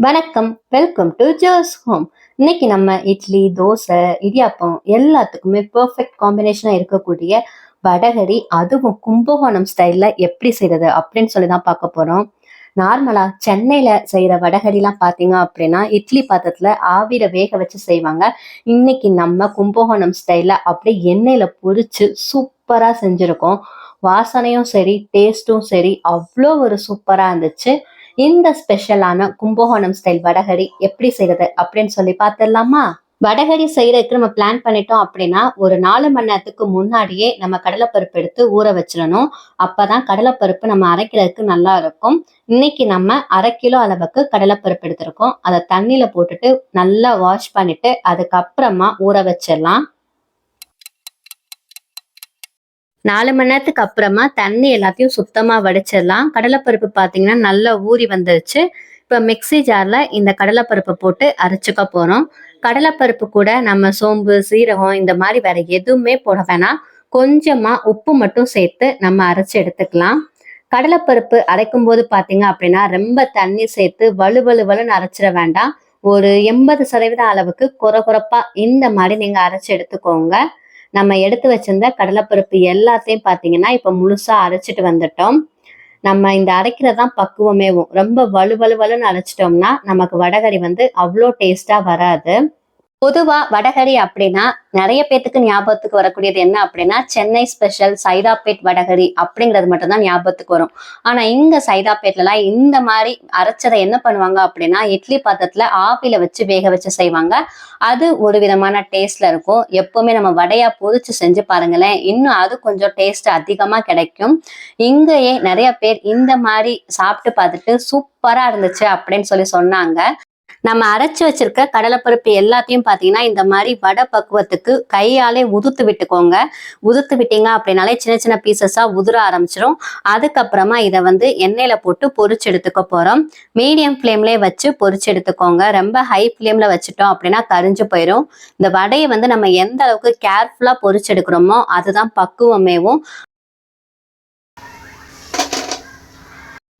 வணக்கம். Welcome to Jose home இன்னைக்கு நம்ம இட்லி தோசை இடியாப்பம் எல்லாத்துக்குமே பெர்ஃபெக்ட் காம்பினேஷனாக இருக்கக்கூடிய வடகரி அதுவும் கும்பகோணம் ஸ்டைலில் எப்படி செய்யறது அப்படின்னு சொல்லி தான் பார்க்க போகிறோம் நார்மலாக சென்னையில் செய்கிற வடகரிலாம் பார்த்தீங்க அப்படின்னா இட்லி பாத்திரத்தில் ஆவிர வேக வச்சு செய்வாங்க. இன்னைக்கு நம்ம கும்பகோணம் ஸ்டைலில் அப்படியே எண்ணெயில் பொரிச்சு சூப்பராக செஞ்சுருக்கோம். வாசனையும் சரி டேஸ்ட்டும் சரி அவ்வளோ ஒரு சூப்பராக இருந்துச்சு. இந்த ஸ்பெஷலான கும்பகோணம் ஸ்டைல் வடகரி எப்படி செய்யறது அப்படின்னு சொல்லி பார்த்துடலாமா வடகரி செய்யறதுக்கு நம்ம பிளான் பண்ணிட்டோம் அப்படின்னா ஒரு நாலு மணி நேரத்துக்கு முன்னாடியே நம்ம கடலைப்பருப்பு எடுத்து ஊற வச்சிடணும். அப்பதான் கடலைப்பருப்பு நம்ம அரைக்கிறதுக்கு நல்லா இருக்கும். இன்னைக்கு நம்ம அரை கிலோ அளவுக்கு கடலைப்பருப்பு எடுத்திருக்கோம். அதை தண்ணியில போட்டுட்டு நல்லா வாஷ் பண்ணிட்டு அதுக்கப்புறமா ஊற வச்சிடலாம். நாலு மணி நேரத்துக்கு அப்புறமா தண்ணி எல்லாத்தையும் சுத்தமாக வடிச்சிடலாம். கடலைப்பருப்பு பார்த்தீங்கன்னா நல்லா ஊறி வந்துருச்சு. இப்போ மிக்ஸி ஜார்ல இந்த கடலைப்பருப்பை போட்டு அரைச்சிக்க போகிறோம் கடலைப்பருப்பு கூட நம்ம சோம்பு சீரகம் இந்த மாதிரி வேற எதுவுமே போட வேணாம். கொஞ்சமாக உப்பு மட்டும் சேர்த்து நம்ம அரைச்சு எடுத்துக்கலாம். கடலைப்பருப்பு அரைக்கும் போது பார்த்தீங்க அப்படின்னா ரொம்ப தண்ணி சேர்த்து வலுவலுவலுன்னு அரைச்சிட வேண்டாம். ஒரு எண்பது சதவீதம் அளவுக்கு குறை குறைப்பா இந்த மாதிரி நீங்கள் அரைச்சு எடுத்துக்கோங்க. நம்ம எடுத்து வச்சிருந்த கடலைப்பருப்பு எல்லாத்தையும் பார்த்தீங்கன்னா இப்போ முழுசா அரைச்சிட்டு வந்துட்டோம். நம்ம இந்த அரைக்கிறதான் பக்குவமேவும் ரொம்ப வலுவலுவலுன்னு அரைச்சிட்டோம்னா நமக்கு வடகறி வந்து அவ்வளோ டேஸ்டா வராது. பொதுவா வடகரி அப்படின்னா நிறைய பேத்துக்கு ஞாபகத்துக்கு வரக்கூடியது என்ன அப்படின்னா சென்னை ஸ்பெஷல் சைதாப்பேட் வடகரி அப்படிங்கிறது மட்டும்தான் ஞாபகத்துக்கு வரும். ஆனா இங்க சைதாப்பேட்லாம் இந்த மாதிரி அரைச்சதை என்ன பண்ணுவாங்க அப்படின்னா இட்லி பாத்திரத்துல ஆவில வச்சு வேக வச்சு செய்வாங்க. அது ஒரு விதமான டேஸ்ட்ல இருக்கும். எப்பவுமே நம்ம வடையா பொதிச்சு செஞ்சு பாருங்களேன் இன்னும் அது கொஞ்சம் டேஸ்ட் அதிகமா கிடைக்கும். இங்கேயே நிறைய பேர் இந்த மாதிரி சாப்பிட்டு பார்த்துட்டு சூப்பரா இருந்துச்சு அப்படின்னு சொல்லி சொன்னாங்க. நம்ம அரைச்சு வச்சிருக்க கடலைப்பருப்பு எல்லாத்தையும் பார்த்தீங்கன்னா இந்த மாதிரி வடை பக்குவத்துக்கு கையாலே உதுத்து விட்டுக்கோங்க. உதுத்து விட்டீங்க அப்படின்னாலே சின்ன சின்ன பீசஸாக உதுர ஆரம்பிச்சிடும் அதுக்கப்புறமா இதை வந்து எண்ணெயில் போட்டு பொரிச்சு எடுத்துக்க போகிறோம் மீடியம் ஃப்ளேம்லேயே வச்சு பொரிச்சு எடுத்துக்கோங்க. ரொம்ப ஹை ஃப்ளேமில் வச்சுட்டோம் அப்படின்னா கரிஞ்சு போயிடும் இந்த வடையை வந்து நம்ம எந்த அளவுக்கு கேர்ஃபுல்லாக பொரிச்சு எடுக்கிறோமோ அதுதான் பக்குவமேவும்.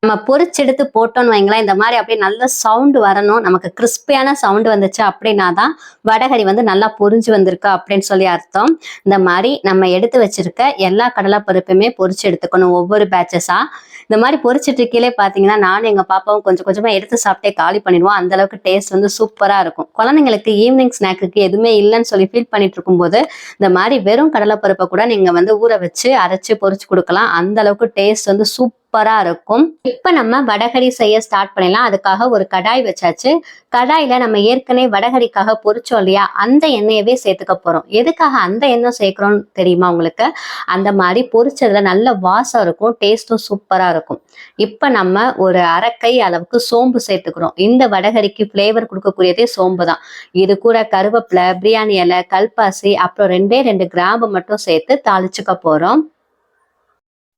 நம்ம பொறிச்செடுத்து போட்டோம்னு வைங்களேன் இந்த மாதிரி அப்படியே நல்ல சவுண்டு வரணும். நமக்கு கிறிஸ்பியான சவுண்டு வந்துச்சு அப்படின்னா தான் வடகரி வந்து நல்லா பொரிஞ்சு வந்திருக்கு அப்படின்னு சொல்லி அர்த்தம். இந்த மாதிரி நம்ம எடுத்து வச்சிருக்க எல்லா கடலைப்பருப்புமே பொரிச்சு எடுத்துக்கணும் ஒவ்வொரு பேச்சஸா இந்த மாதிரி பொரிச்சிட்டு இருக்கீங்களே பார்த்தீங்கன்னா நானும் எங்கள் பாப்பாவும் கொஞ்சம் கொஞ்சமாக எடுத்து சாப்பிட்டே காலி பண்ணிடுவோம். அந்த அளவுக்கு டேஸ்ட் வந்து சூப்பராக இருக்கும். குழந்தைங்களுக்கு ஈவினிங் ஸ்நாக்குக்கு எதுவுமே இல்லைன்னு சொல்லி ஃபீல் பண்ணிட்டு இருக்கும்போது இந்த மாதிரி வெறும் கடலைப்பருப்பை கூட நீங்கள் வந்து ஊற வச்சு அரைச்சு பொரிச்சு கொடுக்கலாம். அந்த அளவுக்கு டேஸ்ட் வந்து சூப்பர் சூப்பரா இருக்கும். இப்ப நம்ம வடகரி செய்ய ஸ்டார்ட் பண்ணிடலாம். அதுக்காக ஒரு கடாய் வச்சாச்சு. கடாயில நம்ம ஏற்கனவே வடகரிக்காக பொரிச்சோம் இல்லையா? அந்த எண்ணெயவே சேர்த்துக்க போறோம். எதுக்காக அந்த எண்ணெய் சேர்க்கிறோம்னு தெரியுமா உங்களுக்கு? அந்த மாதிரி பொரிச்சதுல நல்ல வாசம் இருக்கும். டேஸ்டும் சூப்பரா இருக்கும். இப்ப நம்ம ஒரு அரைக்கை அளவுக்கு சோம்பு சேர்த்துக்கிறோம். இந்த வடகரிக்கு ஃப்ளேவர் கொடுக்கக்கூடியதே சோம்பு தான் இது கூட கருவேப்பிலை பிரியாணி இலை கல்பாசி அப்புறம் ரெண்டே ரெண்டு கிராம்பு மட்டும் சேர்த்து தாளிச்சுக்க போறோம்.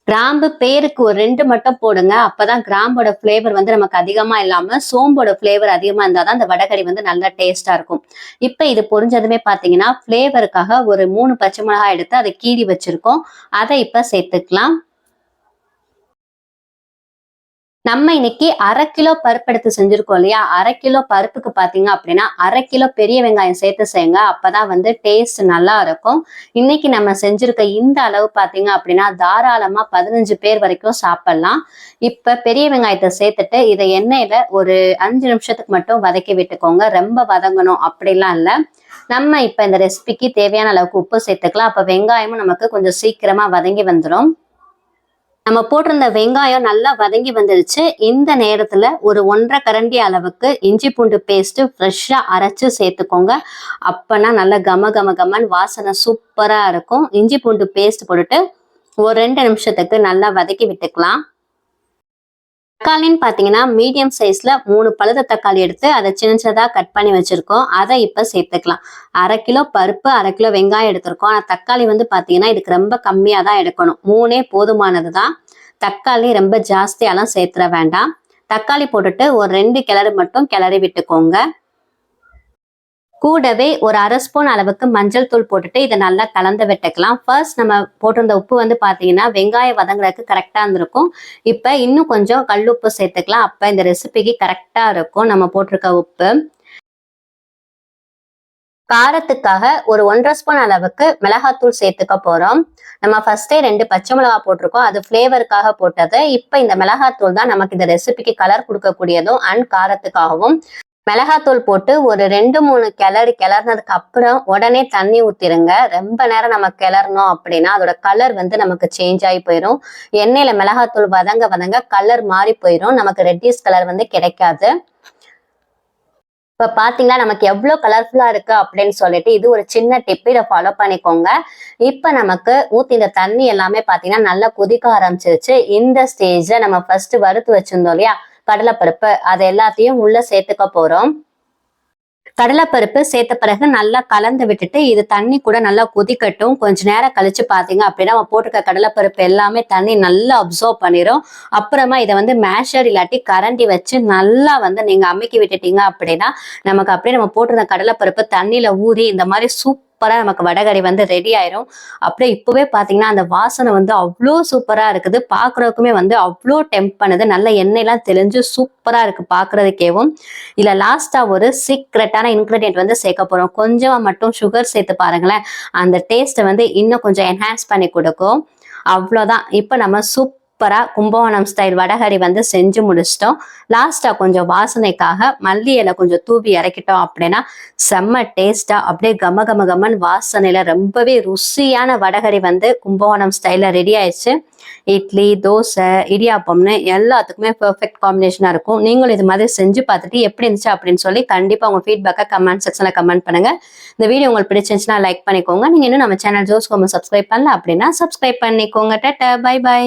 கிராம்பு பேருக்கு ஒரு ரெண்டு மட்டும் போடுங்க. அப்பதான் கிராம்போட ஃப்ளேவர் வந்து நமக்கு அதிகமா இல்லாம சோம்போட ஃப்ளேவர் அதிகமா இருந்தாதான் அந்த வடகறி வந்து நல்லா டேஸ்டா இருக்கும். இப்ப இது பொரிஞ்சதுமே பாத்தீங்கன்னா ஃப்ளேவருக்காக ஒரு மூணு பச்சை மிளகாய் எடுத்து அதை கீறி வச்சிருக்கோம். அதை இப்ப சேர்த்துக்கலாம். நம்ம இன்னைக்கு அரை கிலோ பருப்பு எடுத்து செஞ்சிருக்கோம் இல்லையா? அரை கிலோ பருப்புக்கு பாத்தீங்க அப்படின்னா அரை கிலோ பெரிய வெங்காயம் சேர்த்து செய்யுங்க. அப்பதான் வந்து டேஸ்ட் நல்லா இருக்கும். இன்னைக்கு நம்ம செஞ்சிருக்க இந்த அளவு பாத்தீங்க அப்படின்னா தாராளமா பதினஞ்சு பேர் வரைக்கும் சாப்பிடலாம். இப்ப பெரிய வெங்காயத்தை சேர்த்துட்டு இதை எண்ணெயில ஒரு அஞ்சு நிமிஷத்துக்கு மட்டும் வதக்கி விட்டுக்கோங்க. ரொம்ப வதங்கணும். அப்படிலாம் இல்லை. நம்ம இப்ப இந்த ரெசிபிக்கு தேவையான அளவுக்கு உப்பு சேர்த்துக்கலாம். அப்ப வெங்காயமும் நமக்கு கொஞ்சம் சீக்கிரமா வதங்கி வந்துடும் நம்ம போட்டிருந்த வெங்காயம் நல்லா வதங்கி வந்துருச்சு. இந்த நேரத்துல ஒரு ஒன்றரை கரண்டி அளவுக்கு இஞ்சி பூண்டு பேஸ்ட் ஃப்ரெஷ்ஷா அரைச்சு சேர்த்துக்கோங்க. அப்பனா நல்லா கம கம கமன் வாசனை சூப்பரா இருக்கும். இஞ்சி பூண்டு பேஸ்ட் போட்டுட்டு ஒரு ரெண்டு நிமிஷத்துக்கு நல்லா வதக்கி விட்டுக்கலாம். தக்காளின்னு பார்த்தீங்கன்னா மீடியம் சைஸ்ல மூணு பழுத தக்காளி எடுத்து அதை சின்ன சின்னதாக கட் பண்ணி வச்சிருக்கோம். அதை இப்போ சேர்த்துக்கலாம். அரை கிலோ பருப்பு அரை கிலோ வெங்காயம் எடுத்திருக்கோம். ஆனால் தக்காளி வந்து பார்த்தீங்கன்னா இதுக்கு ரொம்ப கம்மியாக தான் எடுக்கணும். மூணே போதுமானது தான். தக்காளி ரொம்ப ஜாஸ்தியாலாம் சேர்த்துட வேண்டாம். தக்காளி போட்டுட்டு ஒரு ரெண்டு கிளறு மட்டும் கிளறி விட்டுக்கோங்க. கூடவே ஒரு அரை ஸ்பூன் அளவுக்கு மஞ்சள் தூள் போட்டுட்டு இதை நல்லா கலந்து விட்டுக்கலாம். ஃபர்ஸ்ட் நம்ம போட்டிருந்த உப்பு வந்து பார்த்தீங்கன்னா வெங்காயம் வதங்குறதுக்கு கரெக்டாக இருந்திருக்கும். இப்போ இன்னும் கொஞ்சம் கல் உப்பு சேர்த்துக்கலாம். அப்போ இந்த ரெசிபிக்கு கரெக்டாக இருக்கும் நம்ம போட்டிருக்க உப்பு. காரத்துக்காக ஒரு ஒன்றரை ஸ்பூன் அளவுக்கு மிளகாத்தூள் சேர்த்துக்க போறோம். நம்ம ஃபர்ஸ்டே ரெண்டு பச்சை மிளகா போட்டிருக்கோம். அது ஃப்ளேவருக்காக போட்டது. இப்போ இந்த மிளகாத்தூள் தான் நமக்கு இந்த ரெசிபிக்கு கலர் கொடுக்கக்கூடியதும் அண்ட் காரத்துக்காகவும். மிளகாத்தூள் போட்டு ஒரு ரெண்டு மூணு கிளறி கிளறினதுக்கு அப்புறம் உடனே தண்ணி ஊத்திருங்க. ரொம்ப நேரம் நம்ம கிளறணும் அப்படின்னா அதோட கலர் வந்து நமக்கு சேஞ்ச் ஆகி போயிடும் எண்ணெயில மிளகாத்தூள் வதங்க வதங்க கலர் மாறி போயிடும் நமக்கு ரெட்டிஸ் கலர் வந்து கிடைக்காது. இப்ப பாத்தீங்கன்னா நமக்கு எவ்வளவு கலர்ஃபுல்லா இருக்கு அப்படின்னு சொல்லிட்டு இது ஒரு சின்ன டிப் இதை ஃபாலோ பண்ணிக்கோங்க. இப்ப நமக்கு ஊத்தி இந்த தண்ணி எல்லாமே பாத்தீங்கன்னா நல்லா கொதிக்க ஆரம்பிச்சிருச்சு. இந்த ஸ்டேஜில் நம்ம ஃபர்ஸ்ட் வறுத்து வச்சிருந்தோம் இல்லையா? கடலைப்பருப்பு அது எல்லாத்தையும் உள்ள சேர்த்துக்க போறோம். கடலைப்பருப்பு சேர்த்த பிறகு நல்லா கலந்து விட்டுட்டு இது தண்ணி கூட நல்லா கொதிக்கட்டும். கொஞ்ச நேரம் கழிச்சு பாத்தீங்க அப்படின்னா நம்ம போட்டிருக்க கடலைப்பருப்பு எல்லாமே தண்ணி நல்லா அப்சர்வ் பண்ணிடும் அப்புறமா இதை வந்து மேஷர் இல்லாட்டி கரண்டி வச்சு நல்லா வந்து நீங்க அமைக்கி விட்டுட்டீங்க அப்படின்னா நமக்கு அப்படியே நம்ம போட்டிருந்த கடலைப்பருப்பு தண்ணியில ஊறி இந்த மாதிரி சூப் சூப்பராக நமக்கு வடகறி வந்து ரெடி ஆயிரும். அப்படியே இப்போவே பார்த்தீங்கன்னா அந்த வாசனை வந்து அவ்வளோ சூப்பராக இருக்குது. பார்க்குறதுக்குமே வந்து அவ்வளோ டெம்ப் பண்ணுது. நல்ல எண்ணெய்லாம் தெளிஞ்சு சூப்பராக இருக்குது பார்க்குறதுக்கேவும் இதில் லாஸ்ட்டாக ஒரு சீக்ரெட்டான இன்க்ரீடியன்ட் வந்து சேர்க்க போகிறோம் கொஞ்சமாக மட்டும் சுகர் சேர்த்து பாருங்களேன். அந்த டேஸ்ட்டை வந்து இன்னும் கொஞ்சம் என்ஹான்ஸ் பண்ணி கொடுக்கும். அவ்வளோதான் இப்போ நம்ம சூப் சூப்பராக கும்பகோணம் ஸ்டைல் வடகரி வந்து செஞ்சு முடிச்சிட்டோம். லாஸ்ட்டாக கொஞ்சம் வாசனைக்காக மல்லி இலை கொஞ்சம் தூவி இறக்கிட்டோம் அப்படின்னா செம்ம டேஸ்ட்டாக அப்படியே கம கம கமன் வாசனையில் ரொம்பவே ருசியான வடகரி வந்து கும்பகோணம் ஸ்டைலில் ரெடி ஆயிடுச்சு. இட்லி தோசை இடியாப்பம்னு எல்லாத்துக்குமே பெர்ஃபெக்ட் காம்பினேஷனாக இருக்கும். நீங்களும் இது மாதிரி செஞ்சு பார்த்துட்டு எப்படி இருந்துச்சு அப்படின்னு சொல்லி கண்டிப்பாக உங்கள் ஃபீட்பேக்கை கமெண்ட் செக்ஷனில் கமெண்ட் பண்ணுங்கள் இந்த வீடியோ உங்களுக்கு பிடிச்சிருந்துச்சுன்னா லைக் பண்ணிக்கோங்க. நீங்கள் இன்னும் நம்ம சேனல் ஜோஸ் கோம சப்ஸ்கிரைப் பண்ணல அப்படின்னா சப்ஸ்கிரைப் பண்ணிக்கோங்க. Ta-ta by by